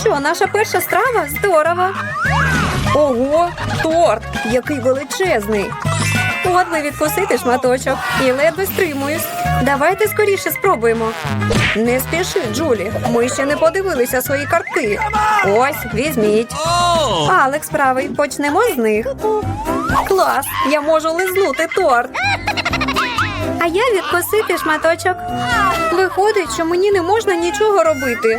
що, наша перша страва? Здорово. Ого, торт, який величезний. От би відкусити шматочок і ледве стримуюсь. Давайте скоріше спробуємо. Не спіши, Джулі. Ми ще не подивилися свої картки. Ось, візьміть. Алекс правий, почнемо з них. Клас! Я можу лизнути торт. А я відкусити шматочок. Виходить, що мені не можна нічого робити.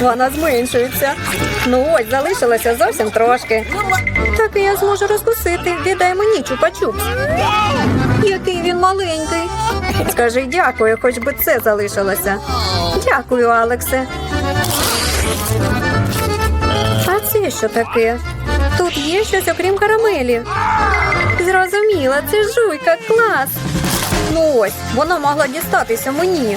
Вона зменшується. Ну ось, залишилося зовсім трошки. Так і я зможу розкусити. Віддай мені чупа-чупс. Який він маленький. Скажи дякую, хоч би це залишилося. Дякую, Алексе. А це що таке? Тут є щось окрім карамелі. Зрозуміла, це жуйка, клас. Ну ось, вона могла дістатися мені.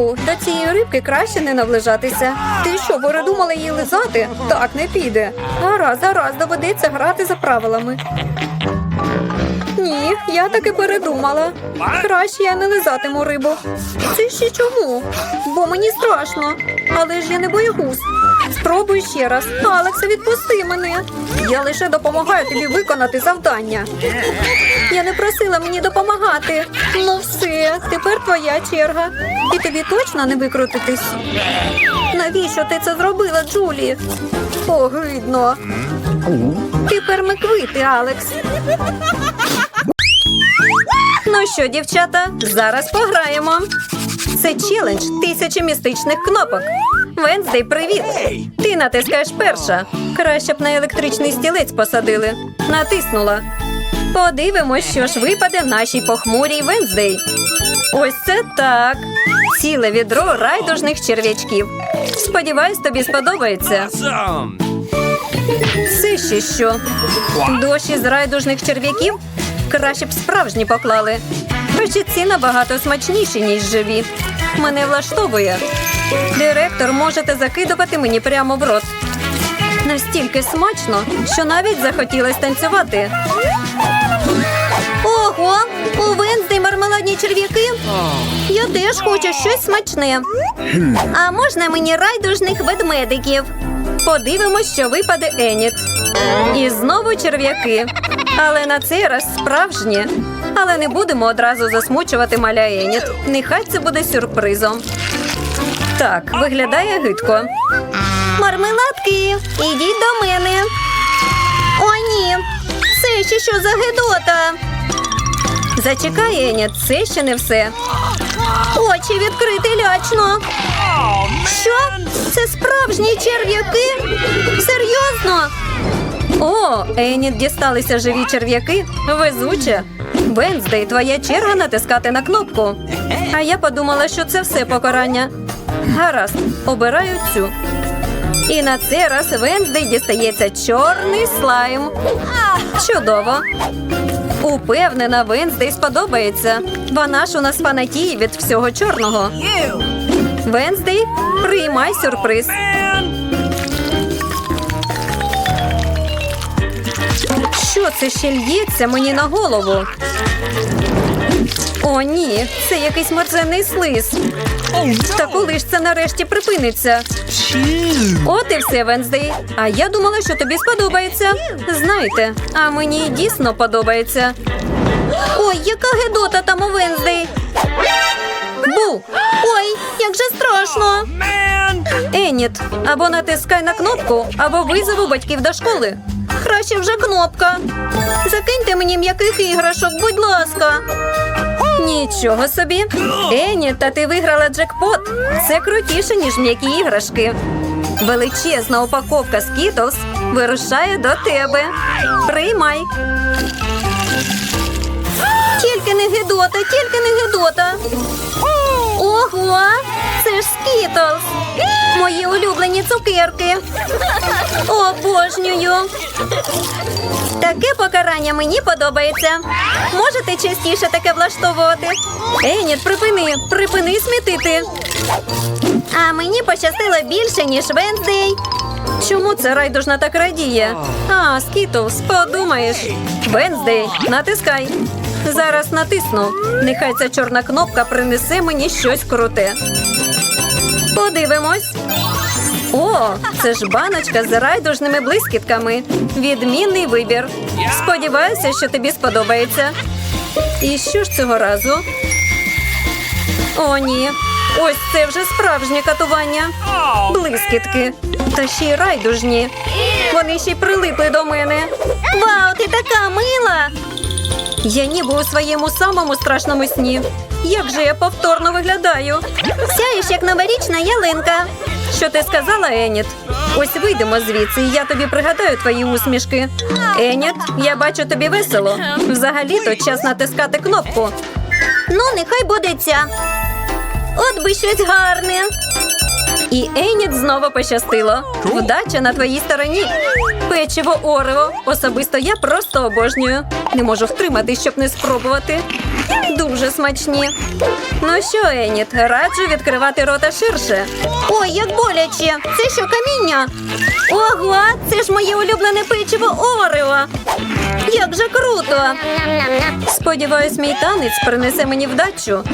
До цієї рибки краще не наближатися. Ти що, передумала її лизати? Так, не піде. Гаразд, зараз доведеться грати за правилами. Ні, я таки передумала. Краще я не лизатиму рибу. Це ще чому? Бо мені страшно. Але ж я не боягуз. Спробуй ще раз. Алекса, відпусти мене. Я лише допомагаю тобі виконати завдання. Я не просила мені допомагати. Ну все, тепер твоя черга. І тобі точно не викрутитись. Навіщо ти це зробила, Джулі? Огидно. Тепер ми квити, Алекс. Ну що, дівчата, зараз пограємо. Це челендж тисячі містичних кнопок. Венздей, привіт! Ти натискаєш перша. Краще б на електричний стілець посадили. Натиснула. Подивимось, що ж випаде нашій похмурій Венздей. Ось це так. Ціле відро райдужних черв'ячків. Сподіваюсь, тобі сподобається. Це ще що? Дощі з райдужних черв'яків? Краще б справжні поклали. Хоч ці набагато смачніші, ніж живі. Мене влаштовує. Директор, можете закидувати мені прямо в рот. Настільки смачно, що навіть захотілось танцювати. Ого, у Венздей мармеладні черв'яки. Я теж хочу щось смачне. А можна мені райдужних ведмедиків? Подивимось, що випаде Еніт. І знову черв'яки. Але на цей раз справжні. Але не будемо одразу засмучувати маля Еніт. Нехай це буде сюрпризом. Так, виглядає гидко. Мармеладки, ідіть до мене. О, ні. Це ще що за гидота? Зачекай, Еніт, це ще не все. Очі відкрити лячно. Що? Це справжні черв'яки? Серйозно? О, Еніт дісталися живі черв'яки. Везуче. Венздей, твоя черга натискати на кнопку. А я подумала, що це все покарання. Гаразд, обираю цю. І на цей раз Венздей дістається чорний слайм. Чудово. Упевнена, Венздей сподобається. Вона ж у нас фанатіє від всього чорного. Венздей, приймай сюрприз. Що це ще лється мені на голову? О, ні, це якийсь мерзенний слиз. Та коли ж це нарешті припиниться? От і все, Венздей. А я думала, що тобі сподобається. Знаєте, а мені дійсно подобається. Ой, яка гедота там у Венздей. Бу! Ой, як же страшно. Еніт, або натискай на кнопку, або визову батьків до школи. Краще вже кнопка. Закиньте мені м'яких іграшок, будь ласка. Нічого собі. Ені, та ти виграла джекпот. Це крутіше, ніж м'які іграшки. Величезна упаковка скітовс вирушає до тебе. Приймай. Тільки не гидота, тільки не гидота. Ого, це ж Skittles. Мої улюблені цукерки. Обожнюю. Таке покарання мені подобається. Можете частіше таке влаштовувати. Еніт, припини, припини смітити. А мені пощастило більше, ніж Венздей. Чому це райдужна так радіє? А, Скітлс, подумаєш. Венздей, натискай. Зараз натисну. Нехай ця чорна кнопка принесе мені щось круте. Подивимось. О, це ж баночка з райдужними блискітками. Відмінний вибір. Сподіваюся, що тобі сподобається. І що ж цього разу? О, ні. Ось це вже справжнє катування. Блискітки. Та ще й райдужні. Вони ще й прилипли до мене. Вау, ти така мила! Я ніби у своєму самому страшному сні. Як же я повторно виглядаю? Сяєш, як новорічна ялинка. Що ти сказала, Еніт? Ось вийдемо звідси, і я тобі пригадаю твої усмішки. Еніт, я бачу тобі весело. Взагалі-то час натискати кнопку. Ну, нехай буде ця. От би щось гарне. І Еніт знову пощастило. Вдача на твоїй стороні. Печиво Орео. Особисто я просто обожнюю. Не можу втримати, щоб не спробувати. Дуже смачні. Ну що, Еніт, раджу відкривати рота ширше. Ой, як боляче! Це що каміння? Ого, це ж моє улюблене печиво Орео. Як же круто! Сподіваюсь, мій танець принесе мені вдачу.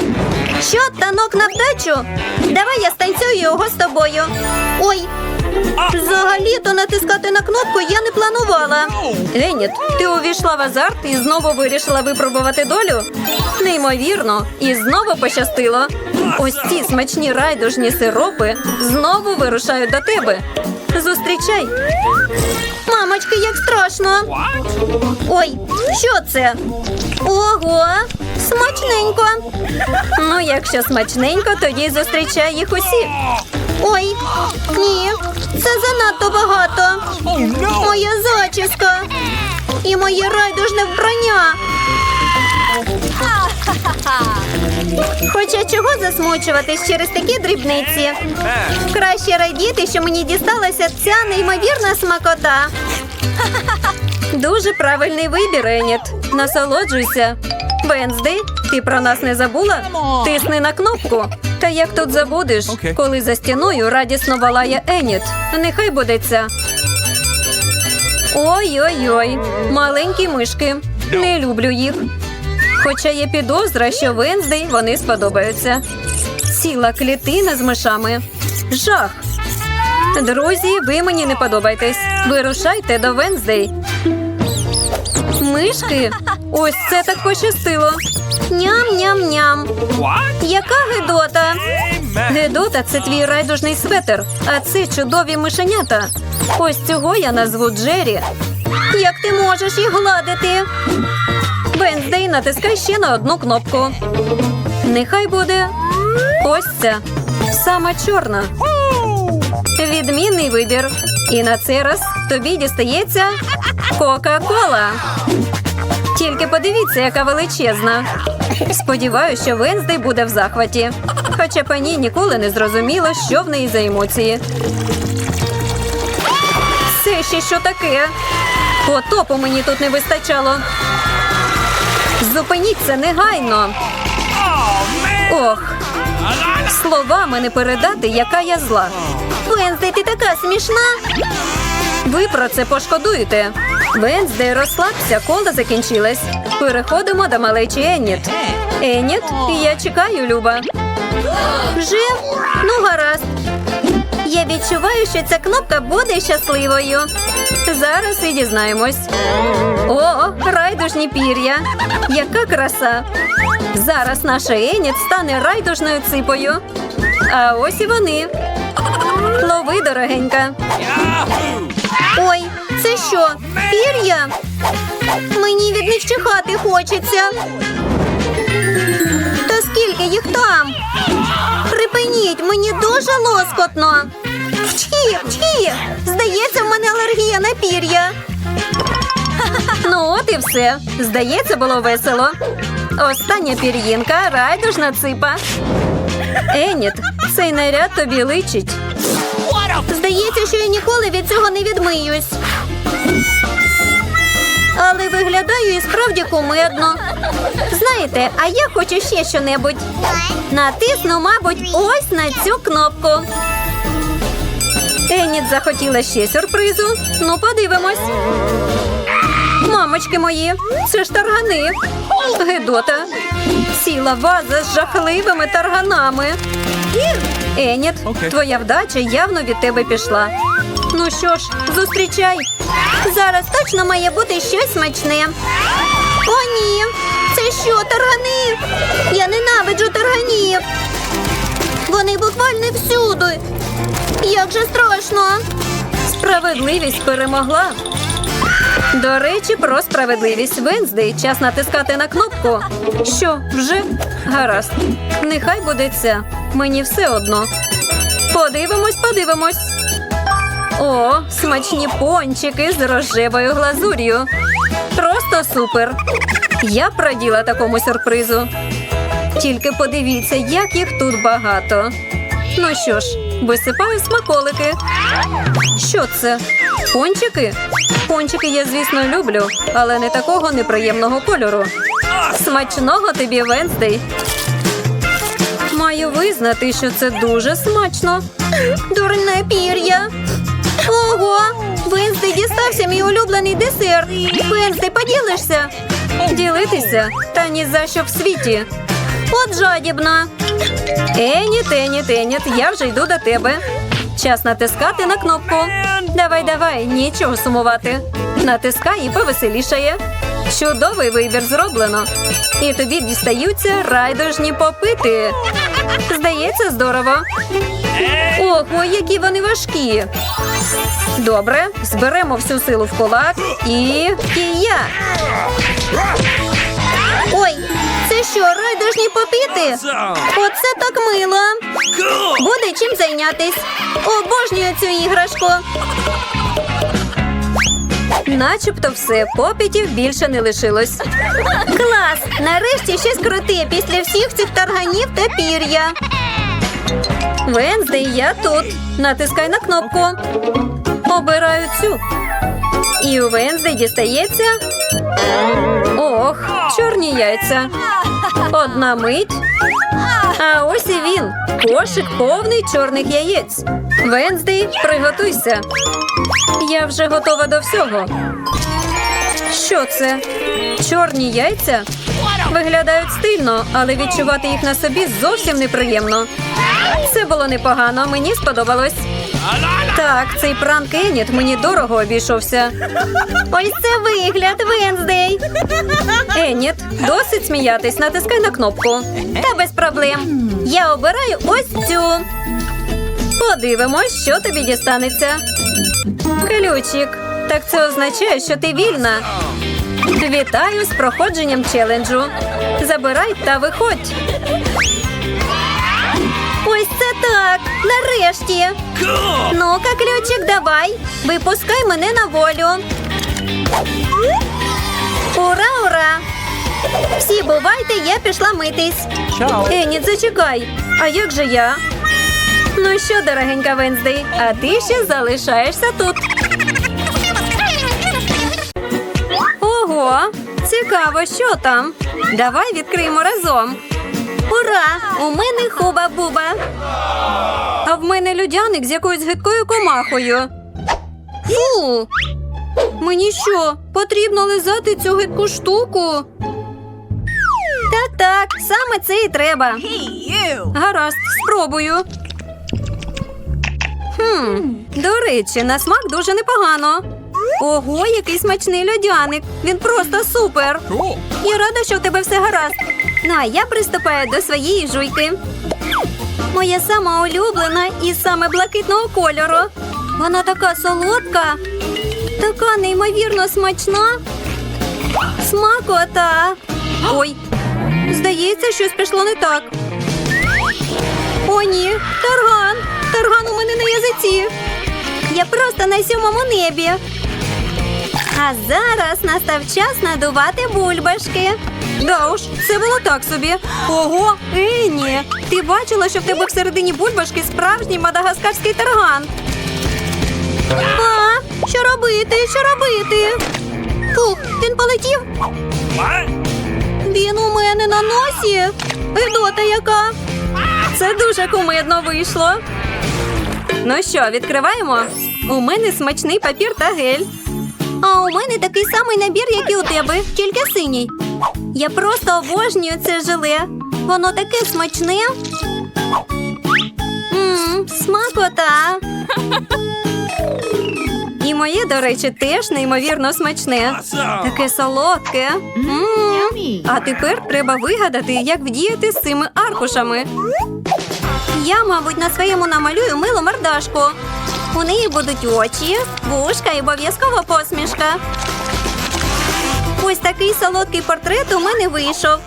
Що, танок на вдачу? Давай я станцюю його з тобою. Ой, взагалі-то натискати на кнопку я не планувала. Еніт, ти увійшла в азарт і знову вирішила випробувати долю? Неймовірно, і знову пощастило. Ось ці смачні райдужні сиропи знову вирушають до тебе. Зустрічай. Мамочки, як страшно. Ой, що це? Ого, смачненько. Ну, якщо смачненько, тоді зустрічай їх усі. Ой, ні, це занадто багато. Моя зачіска і моє райдужне вбрання. Хоча чого засмучуватись через такі дрібниці? Краще радіти, що мені дісталася ця неймовірна смакота. Дуже правильний вибір, Еніт. Насолоджуйся. Венздей, ти про нас не забула? Тисни на кнопку. Та як тут забудеш, коли за стіною радісно валає Еніт. Нехай буде ця. Ой-ой-ой, маленькі мишки. Не люблю їх. Хоча є підозра, що Венздей вони сподобаються. Ціла клітина з мишами. Жах. Друзі, ви мені не подобаєтесь. Вирушайте до Венздей. Мишки? Ось це так пощастило. Ням-ням-ням. Яка гидота? Гедота це твій райдужний светер, а це чудові мишенята. Ось цього я назву Джері. Як ти можеш їх гладити? Венздей, натискай ще на одну кнопку. Нехай буде ось ця. Сама чорна. Відмінний вибір. І на цей раз тобі дістається Кока-кола. Тільки подивіться, яка величезна. Сподіваюся, що Венздей буде в захваті. Хоча пані ніколи не зрозуміла, що в неї за емоції. Це ще що таке? Потопу мені тут не вистачало. Зупиніться негайно. Ох, словами не передати, яка я зла. Венздей, ти така смішна. Ви про це пошкодуєте. Венздей, розслабся, кола закінчилась. Переходимо до малечі Еніт. Еніт, я чекаю, Люба. Вже? Ну, гаразд. Я відчуваю, що ця кнопка буде щасливою. Зараз і дізнаємось. О, райдужні пір'я. Яка краса! Зараз наша Еніт стане райдужною ципою. А ось і вони. Лови, дорогенька. Ой, це що? Пір'я? Мені від них чихати хочеться. Скільки їх там? Припиніть, мені дуже лоскотно. Вчі, вчі! Здається, в мене алергія на пір'я. Ну, от і все. Здається, було весело. Остання пір'їнка райдужна ципа. Еніт, цей наряд тобі личить. Здається, що я ніколи від цього не відмиюсь. Але виглядаю і справді кумедно. Знаєте, а я хочу ще щонебудь. Натисну, мабуть, ось на цю кнопку. Еніт захотіла ще сюрпризу. Ну, подивимось. Мамочки мої, це ж таргани. Гедота. Ціла ваза з жахливими тарганами. Еніт, твоя вдача явно від тебе пішла. Ну що ж, зустрічай. Зараз точно має бути щось смачне. О, ні. Це що, таргани? Я ненавиджу тарганів. Вони буквально всюди. Як же страшно. Справедливість перемогла. До речі, про справедливість Венздей. Час натискати на кнопку. Що, вже? Гаразд. Нехай буде ця. Мені все одно. Подивимось, подивимось. О, смачні пончики з рожевою глазур'ю. Просто супер. Я б раділа такому сюрпризу. Тільки подивіться, як їх тут багато. Ну що ж, висипаю смаколики. Що це? Пончики? Пончики я, звісно, люблю, але не такого неприємного кольору. Смачного тобі, Венздей. Маю визнати, що це дуже смачно. Дурне пір'я. Ого! Венздей дістався мій улюблений десерт. Венздей, поділишся? Ділитися? Та ні за що в світі. От жадібна. Еніт, Еніт, Еніт, я вже йду до тебе. Час натискати на кнопку. Давай, давай, нічого сумувати. Натискай і повеселішає. Чудовий вибір зроблено. І тобі дістаються райдужні попити. Здається, здорово. Ого, які вони важкі. Добре, зберемо всю силу в кулак і кія. Ой, це що, райдужні попіти? Оце так мило. Буде чим зайнятись. Обожнюю цю іграшку. Начебто все, попітів більше не лишилось. Клас! Нарешті щось круте після всіх цих тарганів та пір'я. Венздей, я тут. Натискай на кнопку. Обираю цю. І у Венздей дістається. Ох, чорні яйця. Одна мить. А ось і він. Кошик повний чорних яєць. Венздей, приготуйся. Я вже готова до всього. Що це? Чорні яйця? Виглядають стильно, але відчувати їх на собі зовсім неприємно. Це було непогано, мені сподобалось. Так, цей пранк Еніт мені дорого обійшовся. Ось це вигляд, Венздей. Еніт, досить сміятись, натискай на кнопку. Та без проблем. Я обираю ось цю. Подивимось, що тобі дістанеться. Ключик. Так це означає, що ти вільна. Вітаю з проходженням челенджу. Забирай та виходь. Ось це так. Нарешті. Ну-ка, ключик, давай. Випускай мене на волю. Ура, ура! Всі бувайте, я пішла митись. Чао. Ені, зачекай. А як же я? Ну що, дорогенька Венздей, а ти ще залишаєшся тут. Ого, цікаво, що там. Давай відкриємо разом. Ура! У мене хуба-буба. А в мене людяник з якоюсь гидкою комахою. Фу! Мені що, потрібно лизати цю гидку штуку? Так, так, саме це і треба. Гаразд, спробую. Хм, до речі, на смак дуже непогано. Ого, який смачний льодяник. Він просто супер. Я рада, що в тебе все гаразд. Ну, а я приступаю до своєї жуйки. Моя сама улюблена і саме блакитного кольору. Вона така солодка, така неймовірно смачна. Смакота. Ой, здається, щось пішло не так. О, ні, тарган! Тарган у мене на язиці. Я просто на сьомому небі. А зараз настав час надувати бульбашки. Да уж, це було так собі. Ого, Ені, ти бачила, що в тебе всередині бульбашки справжній мадагаскарський тарган. А, що робити? Що робити? Фух, він полетів. Він у мене на носі. Гидота яка. Це дуже кумедно вийшло. Ну що, відкриваємо? У мене смачний папір та гель. А у мене такий самий набір, як і у тебе, тільки синій. Я просто обожнюю це желе. Воно таке смачне. Мм, смакота. І моє, до речі, теж неймовірно смачне. Таке солодке. М. А тепер треба вигадати, як вдіяти з цими аркушами. Я, мабуть, на своєму намалюю милу мордашку. У неї будуть очі, вушка і обов'язково посмішка. Ось такий солодкий портрет у мене вийшов.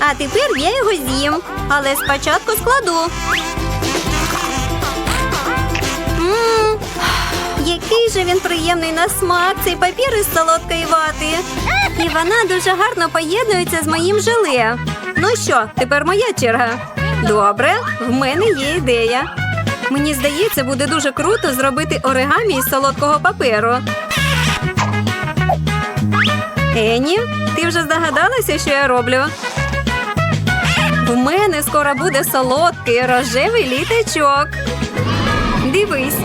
А тепер я його з'їм, але спочатку складу. М, який же він приємний на смак, цей папір із солодкої вати. І вона дуже гарно поєднується з моїм желе. Ну що, тепер моя черга. Добре, в мене є ідея. Мені здається, буде дуже круто зробити оригамі із солодкого паперу. Ені, ти вже здогадалася, що я роблю? В мене скоро буде солодкий рожевий літачок. Дивись,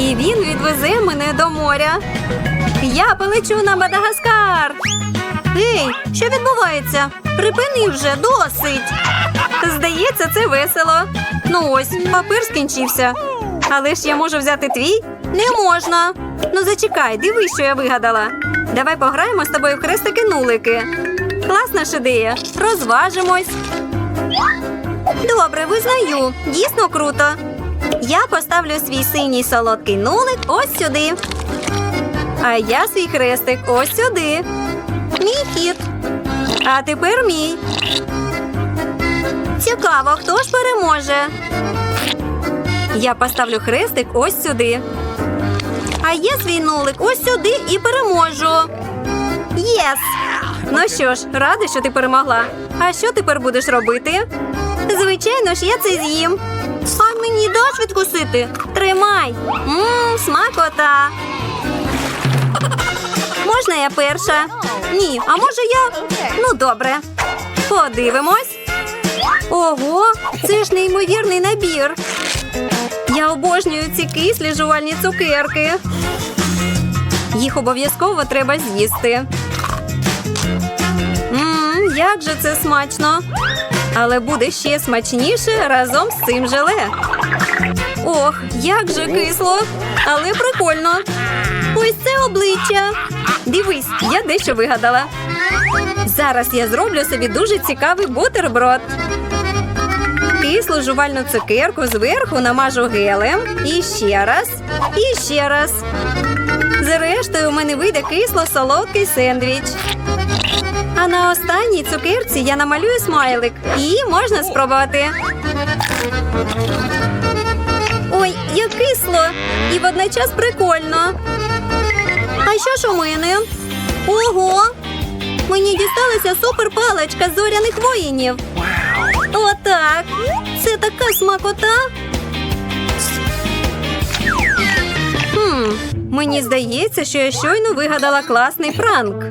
і він відвезе мене до моря. Я полечу на Мадагаскар. Ей, що відбувається? Припини вже досить. Здається, це весело. Ну ось, папір скінчився. Але ж я можу взяти твій? Не можна. Ну зачекай, дивись, що я вигадала. Давай пограємо з тобою в хрестики-нулики. Класна ж ідея. Розважимось. Добре, визнаю. Дійсно круто. Я поставлю свій синій солодкий нулик ось сюди. А я свій хрестик ось сюди. Мій хід. А тепер мій. Цікаво, хто ж переможе. Я поставлю хрестик ось сюди. А я свій нулик ось сюди і переможу. Єс! Ну що ж, рада, що ти перемогла. А що тепер будеш робити? Звичайно ж, я це з'їм. А мені даш відкусити? Тримай. Мм, смакота. Можна я перша? Ні, а може я? Ну, добре. Подивимось. Ого, це ж неймовірний набір. Я обожнюю ці кислі жувальні цукерки. Їх обов'язково треба з'їсти. Мм, як же це смачно. Але буде ще смачніше разом з цим желе. Ох, як же кисло, але прикольно. Ось це обличчя. Дивись, я дещо вигадала. Зараз я зроблю собі дуже цікавий бутерброд. Кислу жувальну цукерку зверху намажу гелем. І ще раз, і ще раз. Зрештою, у мене вийде кисло-солодкий сендвіч. А на останній цукерці я намалюю смайлик. І можна спробувати. Ой, як кисло! І водночас прикольно. А що ж у мене? Ого! Мені дісталася суперпаличка зоряних воїнів. Отак. Це така смакота. Хм, мені здається, що я щойно вигадала класний пранк.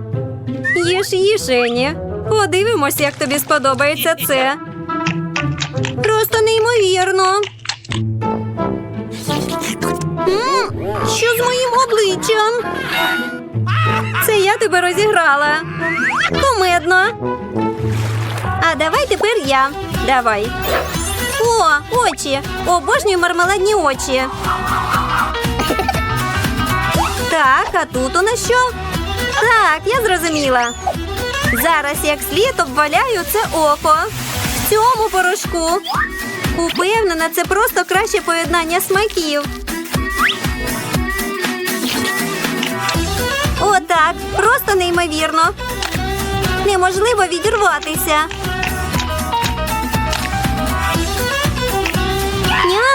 Їж, їж, Ені. Подивимось, як тобі сподобається це. Просто неймовірно. М, що з моїм обличчям? Це я тебе розіграла. Кумедно. А давай тепер я. Давай. О, очі. Обожнюю мармеладні очі. Так, а тут у нас що? Так, я зрозуміла. Зараз як слід обваляю це око. В цьому порошку. Упевнена, це просто краще поєднання смаків. Отак, просто неймовірно. Неможливо відірватися.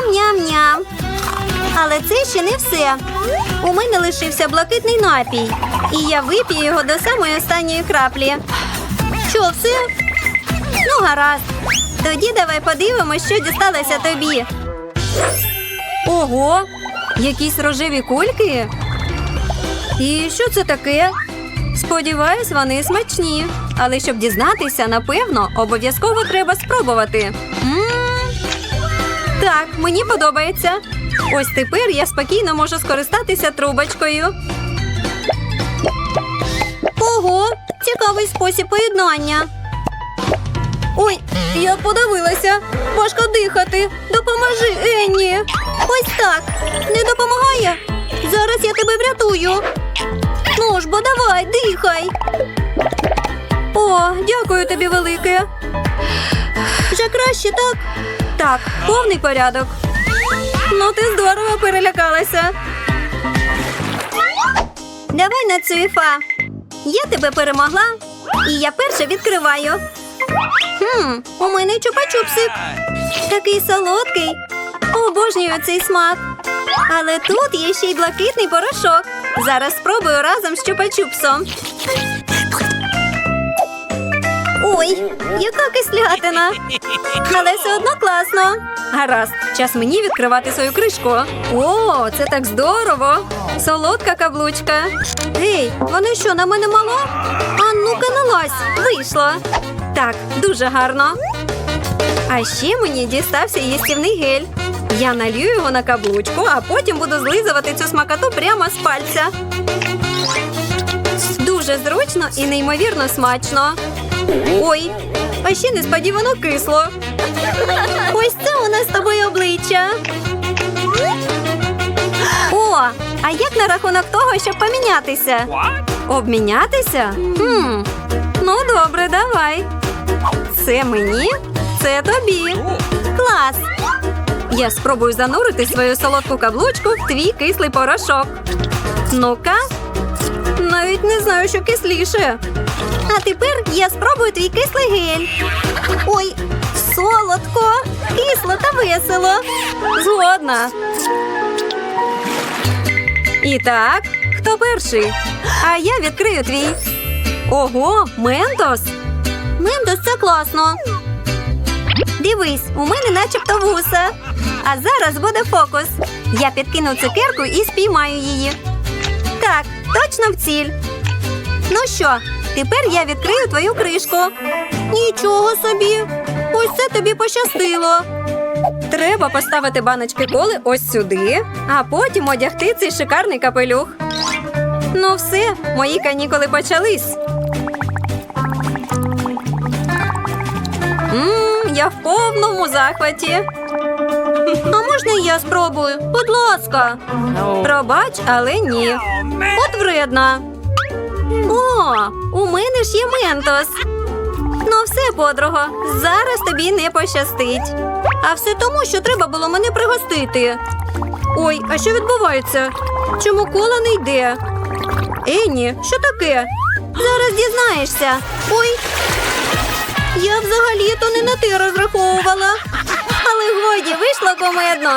Ням-ням-ням. Але це ще не все. У мене лишився блакитний напій, і я вип'ю його до самої останньої краплі. Що, все? Ну, гаразд. Тоді давай подивимось, що дісталося тобі. Ого, якісь рожеві кульки. І що це таке? Сподіваюсь, вони смачні. Але щоб дізнатися, напевно, обов'язково треба спробувати. М, Так, мені подобається. Ось тепер я спокійно можу скористатися трубочкою. Ого, цікавий спосіб поєднання. Ой, я подивилася. Важко дихати. Допоможи, Енні. Ось так. Не допомагає. Зараз я тебе врятую. Ну ж, бо давай, дихай. О, дякую тобі велике. Вже краще, так? Так, повний порядок. Ну, ти здорово перелякалася. Давай на цвіфа. Я тебе перемогла, і я перша відкриваю. Хм, у мене чупа-чупсик. Такий солодкий. Обожнюю цей смак. Але тут є ще й блакитний порошок. Зараз спробую разом з чупа-чупсом. Ой, яка кислятина. Але все одно класно. Гаразд, час мені відкривати свою кришку. О, це так здорово! Солодка каблучка. Гей, вони що, на мене мало? А ну-ка налазь, вийшло. Так, дуже гарно. А ще мені дістався їстівний гель. Я налью його на каблучку, а потім буду злизувати цю смакоту прямо з пальця. Дуже зручно і неймовірно смачно. Ой, а ще несподівано кисло. Ось це у нас з тобою обличчя. О, а як на рахунок того, щоб помінятися? Обмінятися? Хм, ну добре, давай. Це мені, це тобі. Клас. Я спробую занурити свою солодку каблучку в твій кислий порошок. Ну-ка, навіть не знаю, що кисліше. А тепер я спробую твій кислий гель. Ой, солодко, кисло та весело. Згодна. І так, хто перший? А я відкрию твій. Ого, ментос. Ментос це класно. Дивись, у мене начебто вуса. А зараз буде фокус. Я підкину цукерку і спіймаю її. Так, точно в ціль. Ну що, тепер я відкрию твою кришку. Нічого собі. Ось це тобі пощастило. Треба поставити баночки коли ось сюди, а потім одягти цей шикарний капелюх. Ну все, мої канікули почались. Мм, я в повному захваті. А можна я спробую? Будь ласка. Пробач, але ні. От вредна. О, у мене ж є ментос. Ну все, подруго, зараз тобі не пощастить. А все тому, що треба було мене пригостити. Ой, а що відбувається? Чому кола не йде? Енні, що таке? Зараз дізнаєшся. Ой, я взагалі-то не на те розраховувала. Але годі вийшло комедно.